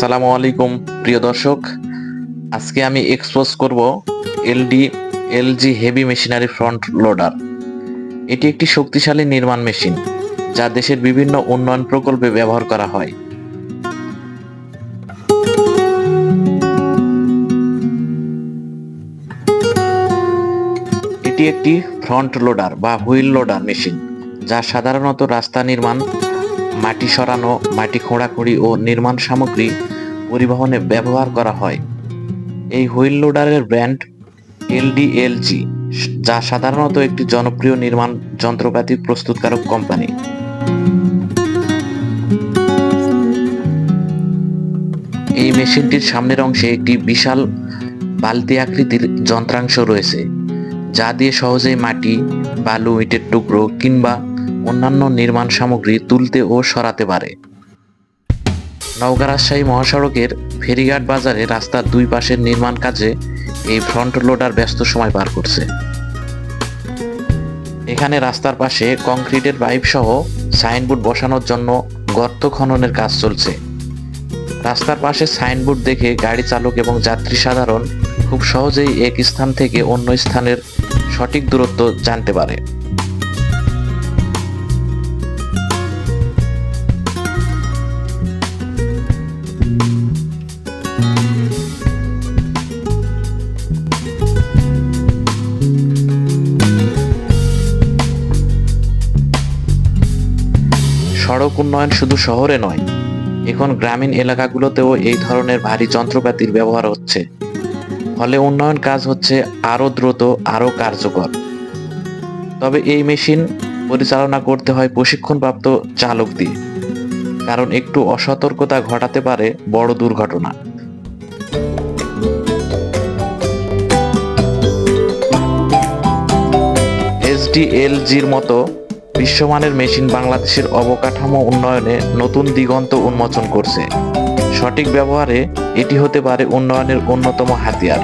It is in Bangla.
আসসালামু আলাইকুম, প্রিয় দর্শক। আজকে আমি এক্সপোজ করব LD LG heavy machinery front loader এটি একটি শক্তিশালী নির্মাণ মেশিন যা দেশের বিভিন্ন উন্নয়ন প্রকল্পে ব্যবহার করা হয়। এটি একটি ফ্রন্ট লোডার বা হুইল লোডার মেশিন যা সাধারণত রাস্তা নির্মাণ মাটি সরানো, মাটি খোঁড়াখুঁড়ি ও নির্মাণ সামগ্রী পরিবহনে ব্যবহার করা হয়। এই হুইল লোডারের ব্র্যান্ড এলডিএলজি যা সাধারণত একটি জনপ্রিয় নির্মাণ যন্ত্রপাতি প্রস্তুতকারক কোম্পানি। এই মেশিনটির সামনের অংশে একটি বিশাল বালতি আকৃতির যন্ত্রাংশ রয়েছে, যা দিয়ে সহজেই মাটি, বালু, ইটের টুকরো কিংবা অন্যান্য নির্মাণ সামগ্রী তুলতে ও সরাতে পারে। নওগাঁ রাজশাহী মহাসড়কের ফেরিঘাট বাজারে রাস্তার দুই পাশের নির্মাণ কাজে এই ফ্রন্ট লোডার ব্যস্ত সময় পার করছে। এখানে রাস্তার পাশে কংক্রিটের পাইপ সহ সাইনবোর্ড বসানোর জন্য গর্ত খননের কাজ চলছে। রাস্তার পাশে সাইনবোর্ড দেখে গাড়ি চালক এবং যাত্রী সাধারণ খুব সহজেই এক স্থান থেকে অন্য স্থানের সঠিক দূরত্ব জানতে পারে। সড়ক উন্নয়ন শুধু শহরে নয়, এখন গ্রামীণ এলাকাগুলোতেও এই ধরনের ভারী যন্ত্রপাতির ব্যবহার হচ্ছে। ফলে উন্নয়ন কাজ হচ্ছে আরও দ্রুত, আরও কার্যকর। তবে এই মেশিন পরিচালনা করতে হয় প্রশিক্ষণপ্রাপ্ত চালক দিয়ে, কারণ একটু অসতর্কতা ঘটাতে পারে বড় দুর্ঘটনা। এসডিএলজির মতো বিশ্বমানের মেশিন বাংলাদেশের অবকাঠামো উন্নয়নে নতুন দিগন্ত উন্মোচন করছে। সঠিক ব্যবহারে এটি হতে পারে উন্নয়নের অন্যতম হাতিয়ার।